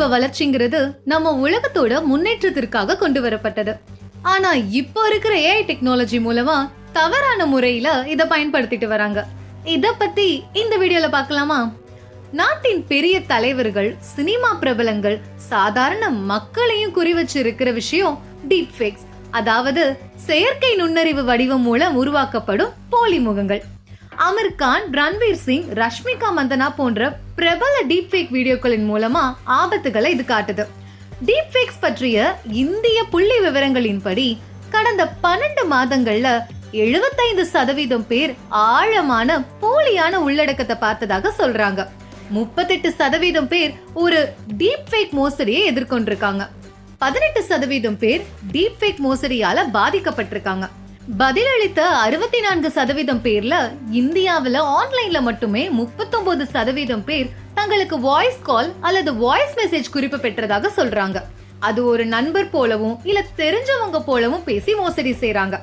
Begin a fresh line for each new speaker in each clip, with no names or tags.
தொழில்நுட்ப வளர்ச்சிங்கிறது நம்ம உலகத்தோட முன்னேற்றத்திற்காக கொண்டு வரப்பட்டது. ஆனா இப்போ இருக்கிற ஏஐ டெக்னாலஜி மூலமா தவறான முறையில இத பயன்படுத்திட்டு வராங்க. இத பத்தி இந்த வீடியோல பார்க்கலாமா நாட்டின் பெரிய தலைவர்கள் சினிமா பிரபலங்கள் சாதாரண மக்களையும் குறி வச்சு இருக்கிற விஷயம் டீப் ஃபேக்ஸ் அதாவது செயற்கை நுண்ணறிவு வடிவம் மூலம் உருவாக்கப்படும் போலி முகங்கள். அமீர் கான் ரன்வீர் சிங் ரஷ்மிகா மந்தனா போன்ற பிரபல டீப் ஃபேக் வீடியோக்களின் மூலமா ஆபத்துகளை இது காட்டுது. டீப் ஃபேக்ஸ் பற்றிய இந்திய புள்ளி விவரங்களின்படி கடந்த பன்னெண்டு மாதங்கள்ல எழுபத்தைந்து சதவீதம் பேர் ஆழமான போலியான உள்ளடக்கத்தை பார்த்ததாக சொல்றாங்க. முப்பத்தெட்டு சதவீதம் பேர் ஒரு டீப் ஃபேக் மோசடியை எதிர்கொண்டிருக்காங்க. பதினெட்டு சதவீதம் பேர் டீப் ஃபேக் மோசடியால பாதிக்கப்பட்டிருக்காங்க. பதிலளித்த அறுபத்தி நான்கு சதவீதம் பேர்ல இந்தியாவில் ஆன்லைன்ல மட்டுமே முப்பத்தொன்பது சதவீதம் பேர் தங்களுக்கு வாய்ஸ் கால் அல்லது வாய்ஸ் மெசேஜ் குறிப்பு பெற்றதாக சொல்றாங்க. அது ஒரு நண்பர் போலவும் இல்ல தெரிஞ்சவங்க போலவும் பேசி மோசடி செய்றாங்க.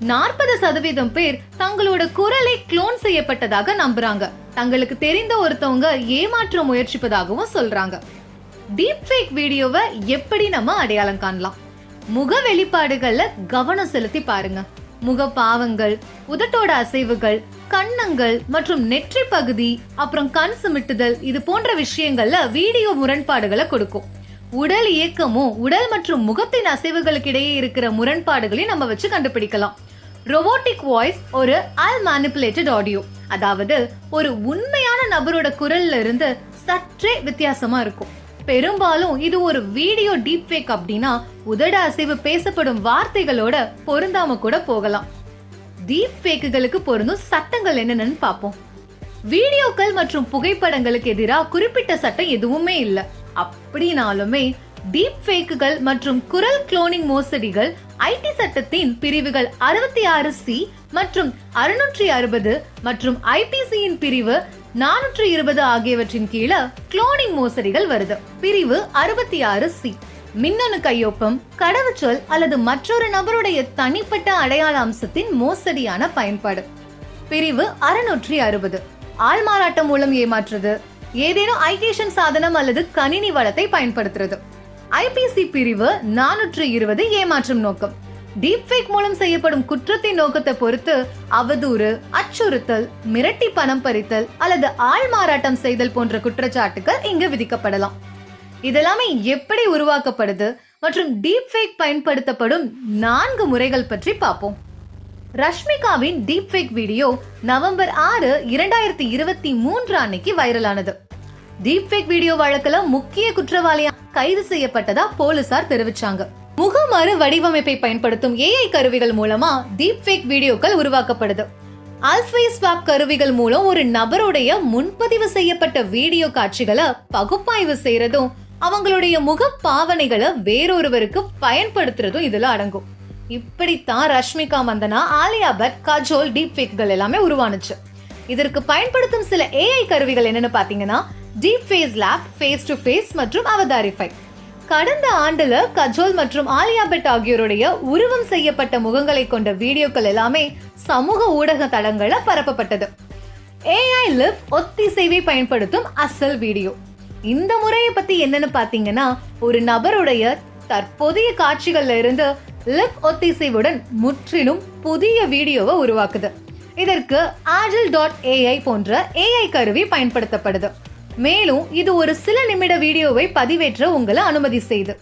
நாற்பது சதவீதம் பேர் தங்களோட குரலை க்ளோன் செய்யப்பட்டதாக நம்புறாங்க. தங்களுக்கு தெரிந்த ஒருத்தவங்க ஏமாற்ற முயற்சிப்பதாகவும் சொல்றாங்க. டீப் ஃபேக் வீடியோவை எப்படி நம்ம அடையாளம் காணலாம்? முக வெளிப்பாடுகள்ல கவனம் செலுத்தி பாருங்க. முக பாவங்கள் உதட்டோட அசைவுகள் கன்னங்கள் மற்றும் நெற்றி பகுதி அப்புறம் கண் சிமிட்டுதல் இது போன்ற விஷயங்கள்ல வீடியோ முரண்பாடுகளை கொடுக்கும். உடல் இயக்கமும் உடல் மற்றும் முகத்தின் அசைவுகளுக்கு இடையே இருக்கிற முரண்பாடுகளையும் நம்ம வச்சு கண்டுபிடிக்கலாம். ரொபோட்டிக் வாய்ஸ் ஒரு அல் மேனிப்புலேட்டட் ஆடியோ அதாவது ஒரு உண்மையான நபரோட குரல்ல இருந்து சற்றே வித்தியாசமா இருக்கும். பெரும்பாலும் இது ஒரு வீடியோ டீப் ஃபேக் அப்படின்னா உதட அசைவு பேசப்படும் வார்த்தைகளோட பொருந்தாம கூட போகலாம். டீப் ஃபேக்குகளுக்கு பொருந்தும் சட்டங்கள் என்னென்னு பார்ப்போம். வீடியோக்கள் மற்றும் புகைப்படங்களுக்கு எதிராக குறிப்பிட்ட சட்டம் எதுவுமே இல்லை. அப்படினாலுமே டீப் ஃபேக்குகள் மற்றும் குரல் குளோனிங் மோசடிகள் ஐடி சட்டத்தின் பிரிவுகள் அறுபத்தி ஆறு சி மற்றும் அறுநூற்றி அறுபது மற்றும் ஐபிசியின் பிரிவு நானூற்று இருபது ஆகியவற்றின் கீழே குளோனிங் மோசடிகள் வருது. பிரிவு அறுபத்தி ஆறு சி மின்னணு கையொப்பம் கடவுச்சொல் அல்லது மற்றொரு நபருடைய தனிப்பட்ட அடையாள அம்சத்தின் மோசடியான பயன்பாடு. பிரிவு அறுநூற்றி அறுபது ஆள்மாறாட்டம் மூலம் ஏமாற்றுறது. ஏதேனும் ஐகேஷன் சாதனம் அல்லது கணினி வளத்தை பயன்படுத்துறது. ஐபிசி பிரிவு நானூற்று இருபது ஏமாற்றும் நோக்கம். டீப்ஃபேக் மூலம் செய்யப்படும் குற்றத்தின் நோக்கத்தை பொறுத்து அவதூறு அச்சுறுத்தல் மிரட்டி பணம் பறித்தல் அல்லது ஆள் மாறாட்டம் செய்தல் போன்ற குற்றச்சாட்டுகள் இங்கு விதிக்கப்படலாம். இதெல்லாமே எப்படி உருவாக்கப்படுது மற்றும் டீப்ஃபேக் பயன்படுத்தப்படும் நான்கு முறைகள் பற்றி பார்ப்போம். ரஷ்மிகாவின் டீப்ஃபேக் வீடியோ நவம்பர் ஆறு இரண்டாயிரத்தி இருபத்தி மூன்று அன்னைக்கு வைரலானது. டீப்ஃபேக் வீடியோ வழக்கில் முக்கிய குற்றவாளியா கைது செய்யப்பட்டதா போலீசார் தெரிவிச்சாங்க. முகமாறு வடிவமைப்பை பயன்படுத்தும் ஏஐ கருவிகள் மூலமா டீப்ஃபேக் வீடியோக்கள் உருவாக்கப்படுது. அல்ஃபை ஸ்வாப் கருவிகள் மூலம் ஒரு நபருடைய முன்பதிவு செய்யப்பட்ட வீடியோ காட்சிகளை பகுப்பாய்வு செய்யறதும் அவங்களுடைய முக பாவனைகளை வேறொருவருக்கு பயன்படுத்துறதும் இதுல அடங்கும். இப்படித்தான் ரஷ்மிகா மந்தனா ஆலியா பட் கஜோல் டீப் ஃபேக்கள் எல்லாமே உருவானுச்சு. இதற்கு பயன்படுத்தும் சில ஏஐ கருவிகள் என்னன்னு பாத்தீங்கன்னா deep face lab face to face மற்றும் அவதாரிஃபை கடந்த ஆண்டுல கஜோல் மற்றும் ஆலியா பெட் ஆகியோருடைய உருவம் செய்யப்பட்ட முகங்களை கொண்ட வீடியோக்கள் எல்லாமே சமூக ஊடக தளங்கள்ல பரப்பப்பட்டது. ஏஐ லிவ் ஒத்திசைவை பயன்படுத்தும் அசல் வீடியோ. இந்த முறையை பத்தி என்னன்னு பாத்தீங்கன்னா ஒரு நபருடைய தற்போதைய காட்சிகள்ல இருந்து லிப் ஒத்திசைவுடன் முற்றிலும் புதிய வீடியோவை உருவாக்குது. இதற்கு ஆஜில் டாட் ஏஐ போன்ற ஏஐ கருவி பயன்படுத்தப்படுது. மேலும் இது ஒரு சில நிமிட வீடியோவை பதிவேற்ற உங்களை அனுமதி செய்து.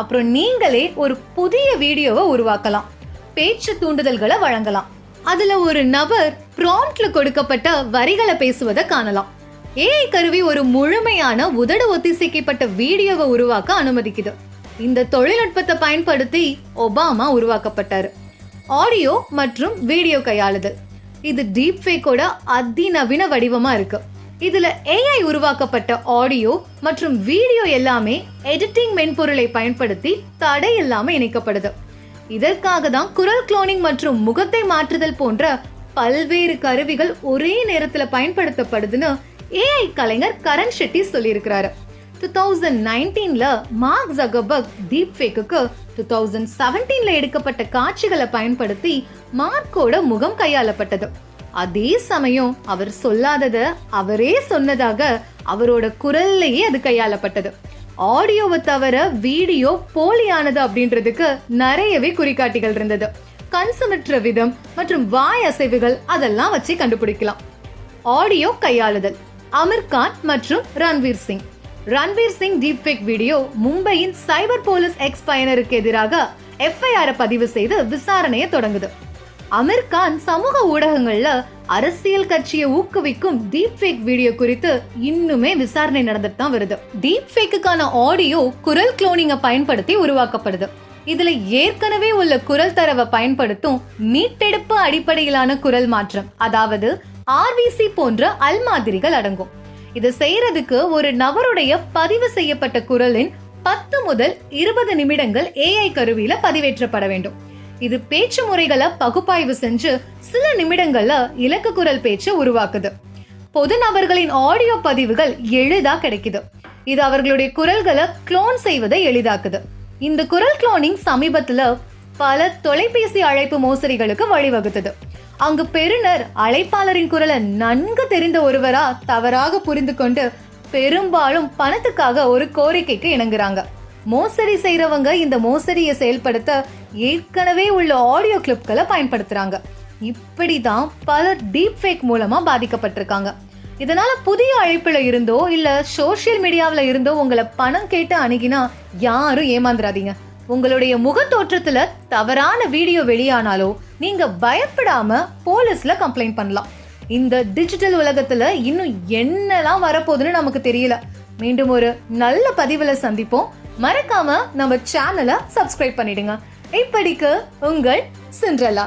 அப்புறம் நீங்களே ஒரு புதிய வீடியோவை உருவாக்கலாம். பேச்சு தூண்டுதல்களை வழங்கலாம். அதுல ஒரு நபர் ப்ராம்ப்ட்ல கொடுக்கப்பட்ட வரிகளை பேசுவதை காணலாம். ஏஐ கருவி ஒரு முழுமையான உதடு ஒத்திசைக்கப்பட்ட வீடியோவை உருவாக்க அனுமதிக்குது. இந்த தொழில்நுட்பத்தை பயன்படுத்தி ஒபாமா உருவாக்கப்பட்டாரு. ஆடியோ மற்றும் வீடியோ கையாளுதல். இது டீப் ஃபேக்கோட அதிநவீன வடிவமா இருக்கு. இதுல ஏஐ உருவாக்கப்பட்ட ஆடியோ மற்றும் வீடியோ எல்லாமே எடிட்டிங் மென்பொருளை பயன்படுத்தி தடை இல்லாம இணைக்கப்படுது. இதற்காக தான் குரல் குளோனிங் மற்றும் முகத்தை மாற்றுதல் போன்ற பல்வேறு கருவிகள் ஒரே நேரத்துல பயன்படுத்தப்படுதுன்னு ஏஐ கலைஞர் கரண் ஷெட்டி சொல்லியிருக்கிறாரு. டூ தௌசண்ட் நைன்டீன்ல மார்க் ஜகபர்க் டீப் ஃபேக்குக்கு டூ தௌசண்ட் செவன்டீன்ல எடுக்கப்பட்ட காட்சிகளை பயன்படுத்தி மார்க்கோட முகம் கையாளப்பட்டது. அதே சமயம் அவர் சொல்லாதத அவரே சொன்னதாக அவரோட குரல்லையே அது கையாளப்பட்டது. ஆடியோவை தவிர வீடியோ போலியானது அப்படின்றதுக்கு நிறையவே குறிகாட்டிகள் இருந்தது. கண் விதம் மற்றும் வாய் அசைவுகள் அதெல்லாம் வச்சு கண்டுபிடிக்கலாம். ஆடியோ கையாளுதல். அமீர் கான் மற்றும் ரன்வீர் சிங். ரன்வீர் சிங் டீப்ஃபேக் வீடியோ மும்பையின் சைபர் போலீஸ் எக்ஸ் பயனருக்கு எதிராக எஃப்ஐஆர் பதிவு செய்து விசாரணையை தொடங்குது. அமீர் கான் சமூக ஊடகங்கள்ல அரசியல் கட்சியை ஊக்குவிக்கும் டீப் ஃபேக் வீடியோ குறித்து இன்னுமே விசாரணை நடந்துட்டு தான் வருது. டீப் ஃபேக்குக்கான ஆடியோ குரல் குளோனிங்கை பயன்படுத்தி உருவாக்கப்படுது. இதுல ஏற்கனவே உள்ள குரல் தரவை பயன்படுத்தும் மீட்டெடுப்பு அடிப்படையிலான குரல் மாற்றம் அதாவது ஆர்விசி போன்ற அல்மாதிரிகள் அடங்கும். இதை செய்யறதுக்கு ஒரு நபருடைய பதிவு செய்யப்பட்ட குரலின் பத்து முதல் இருபது நிமிடங்கள் ஏஐ கருவியில பதிவேற்றப்பட வேண்டும். இது பேச்சு முறைகளை பகுப்பாய்வு செஞ்சு சில நிமிடங்கள்ல இலக்கு குரல் பேச்சை உருவாக்குது. பொது நபர்களின் ஆடியோ பதிவுகள் எளிதா கிடைக்குது. இது அவர்களுடைய குரல்களை க்ளோன் செய்வதை எளிதாக்குது. இந்த குரல் குளோனிங் சமீபத்துல பல தொலைபேசி அழைப்பு மோசடிகளுக்கு வழிவகுத்தது. அங்கு பெறுநர் அழைப்பாளரின் குரலை நன்கு தெரிந்த ஒருவரா தவறாக புரிந்து கொண்டு பெரும்பாலும் பணத்துக்காக ஒரு கோரிக்கைக்கு இணங்குறாங்க. மோசடி செய்கிறவங்க இந்த மோசடியை செயல்படுத்த ஏற்கனவே உள்ள ஆடியோ கிளிப்களை இப்படி தான் பலர் டீப் ஃபேக் மூலமாக பாதிக்கப்பட்டிருக்காங்க. இதனால் புதிய அழைப்பில் இருந்தோ இல்லை சோஷியல் மீடியாவில் இருந்தோ உங்களை பணம் கேட்டு அணுகினா யாரும் ஏமாந்துடாதீங்க உங்களுடைய முக தவறான வீடியோ வெளியானாலோ நீங்க பயப்படாம போலீஸ்ல கம்ப்ளைண்ட் பண்ணலாம். இந்த டிஜிட்டல் உலகத்துல இன்னும் என்னெல்லாம் வரப்போகுதுன்னு நமக்கு தெரியல. மீண்டும் ஒரு நல்ல பதிவில் சந்திப்போம். மறக்காம நம்ம சேனலை சப்ஸ்கிரைப் பண்ணிடுங்க. இப்படிக்கு உங்கள் சிண்ட்ரலா.